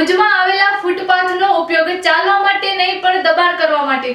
ભુજમાં આવેલા ફૂટપાથનો ઉપયોગ ચાલવા માટે નહીં પણ દબાણ કરવા માટે.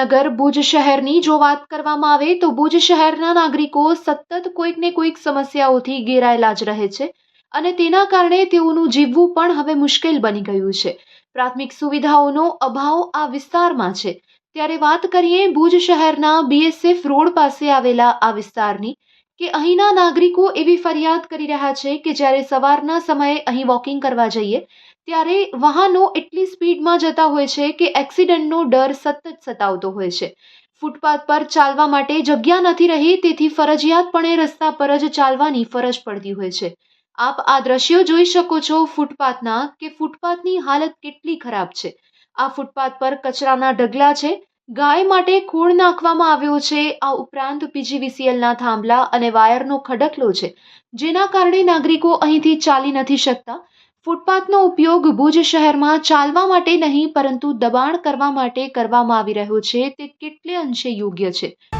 નગર ભુજ શહેરની જો વાત કરવામાં આવે તો ભુજ શહેરના નાગરિકો સતત કોઈક ને કોઈક સમસ્યાઓથી ઘેરાયેલા જ રહે છે અને તેના કારણે તેઓનું જીવવું પણ હવે મુશ્કેલ બની ગયું છે. પ્રાથમિક સુવિધાઓનો અભાવ આ વિસ્તારમાં છે. ત્યારે વાત કરીએ ભુજ શહેરના બીએસએફ રોડ પાસે આવેલા આ વિસ્તારની કે અહીંના નાગરિકો એવી ફરિયાદ કરી રહ્યા છે કે જ્યારે સવારના સમયે અહીં વોકિંગ કરવા જઈએ ત્યારે વાહનો એટલી સ્પીડમાં જતા હોય છે કે એક્સિડન્ટનો ડર સતત સતાવતો હોય છે. ફૂટપાથ પર ચાલવા માટે જગ્યા નથી રહી, તેથી ફરજિયાતપણે રસ્તા પર જ ચાલવાની ફરજ પડતી હોય છે. આપ આ દ્રશ્યો જોઈ શકો છો ફૂટપાથના કે ફૂટપાથની હાલત કેટલી ખરાબ છે. આ ફૂટપાથ પર કચરાના ઢગલા છે. ગાય માટે ખોળ નાખવામાં આવ્યો છે. આ ઉપરાંત પીજીવીસીએલના થાંભલા અને વાયરનો ખડકલો છે, જેના કારણે નાગરિકો અહીંથી ચાલી નથી શકતા. ફૂટપાથનો ઉપયોગ ભુજ શહેરમાં ચાલવા માટે નહીં, પરંતુ દબાણ કરવા માટે કરવામાં આવી રહ્યો છે. તે કેટલે અંશે યોગ્ય છે?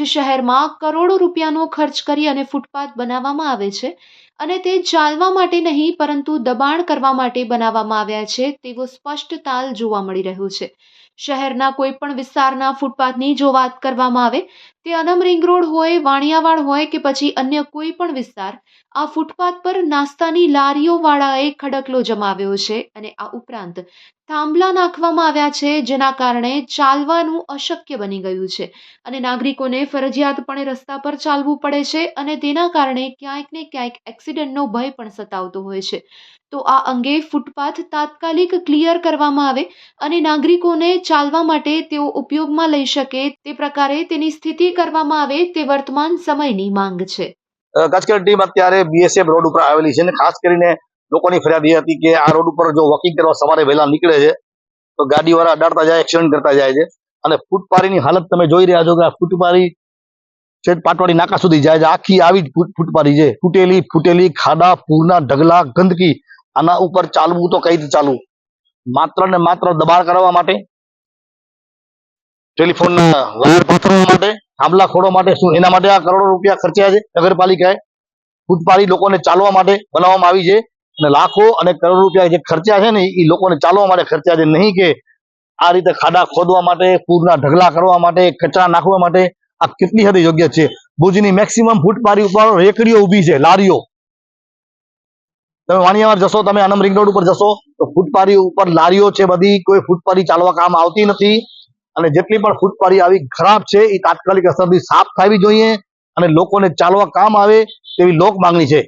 ભુજ શહેરમાં કરોડો રૂપિયાનો ખર્ચ કરી અને ફૂટપાથ બનાવવામાં આવે છે. અને તે ચાલવા માટે નહીં, પરંતુ દબાણ કરવા માટે બનાવવામાં આવ્યા છે, તેવો સ્પષ્ટ તાલ જોવા મળી રહ્યો છે. શહેરના કોઈપણ વિસ્તારના ફૂટપાથની જો વાત કરવામાં આવે, તે અનમ રિંગ રોડ હોય, વાણિયાવાડ હોય કે પછી અન્ય કોઈ પણ વિસ્તાર, આ ફૂટપાથ પર નાસ્તાની લારીઓવાળાએ ખડકલો જમાવ્યો છે અને આ ઉપરાંત થાંભલા નાખવામાં આવ્યા છે, જેના કારણે ચાલવાનું અશક્ય બની ગયું છે અને નાગરિકોને ફરજિયાતપણે રસ્તા પર ચાલવું પડે છે અને તેના કારણે ક્યાંક ને ક્યાંક એક્સિડન્ટનો ભય પણ સતાવતો હોય છે. તો આ અંગે ફૂટપાથ તાત્કાલિક ક્લિયર કરવામાં આવે અને નાગરિકોને ચાલવા માટે તેઓ ઉપયોગમાં લઈ શકે તે પ્રકારે તેની સ્થિતિ કરવામાં આવે તે વર્તમાન સમયની માંગ છે. કચ્છ ટીમ અત્યારે બીએસએફ રોડ ઉપર આવેલી છે અને ખાસ કરીને લોકોની ફરિયાદ એ હતી કે આ રોડ ઉપર જો વોકિંગ કરવા સવારે વહેલા નીકળે છે, તો ગાડીવાળા અડાડતા જાય એક્સિડન્ટ કરતા જાય છે. અને ફૂટપારીની હાલત તમે જોઈ રહ્યા છો કે આ ફૂટપારી છે પાટવાડી નાકા સુધી જાય છે. આખી આવી જ ફૂટ- ફૂટપારી છે. તૂટેલી ફૂટેલી, ખાડા, પૂરના ઢગલા, ગંદકી. આના ઉપર ચાલવું તો કઈ રીતે ચાલવું માત્ર ને માત્ર દબાણ કરવા માટે ટેલિફોનના વાયર પથરવા માટે ખોડવા માટે શું? એના માટે આ કરોડો રૂપિયા ખર્ચ્યા છે નગરપાલિકાએ. ફૂટપારી લોકોને ચાલવા માટે બનાવવામાં આવી છે અને લાખો અને કરોડો રૂપિયા જે ખર્ચ્યા છે ને એ લોકોને ચાલવા માટે ખર્ચ્યા છે. નહીં કે આ રીતે ખાડા ખોદવા માટે, પૂરના ઢગલા કરવા માટે, કચરા નાખવા માટે આ કેટલી હદે યોગ્ય છે? ભુજની મેક્સિમમ ફૂટપારી ઉપર રેકડીઓ ઊભી છે, લારીઓ. તમે વાણિયાવાર જશો, તમે આનંદ રિંગ રોડ ઉપર જશો, તો ફૂટપારી ઉપર લારીઓ છે બધી, કોઈ ફૂટપારી ચાલવા કામ આવતી નથી. અને જેટલી પણ ફૂટપારી આવી ખરાબ છે એ તાત્કાલિક અસરથી સાફ થવી જોઈએ અને લોકોને ચાલવા કામ આવે તેવી લોક માંગણી છે.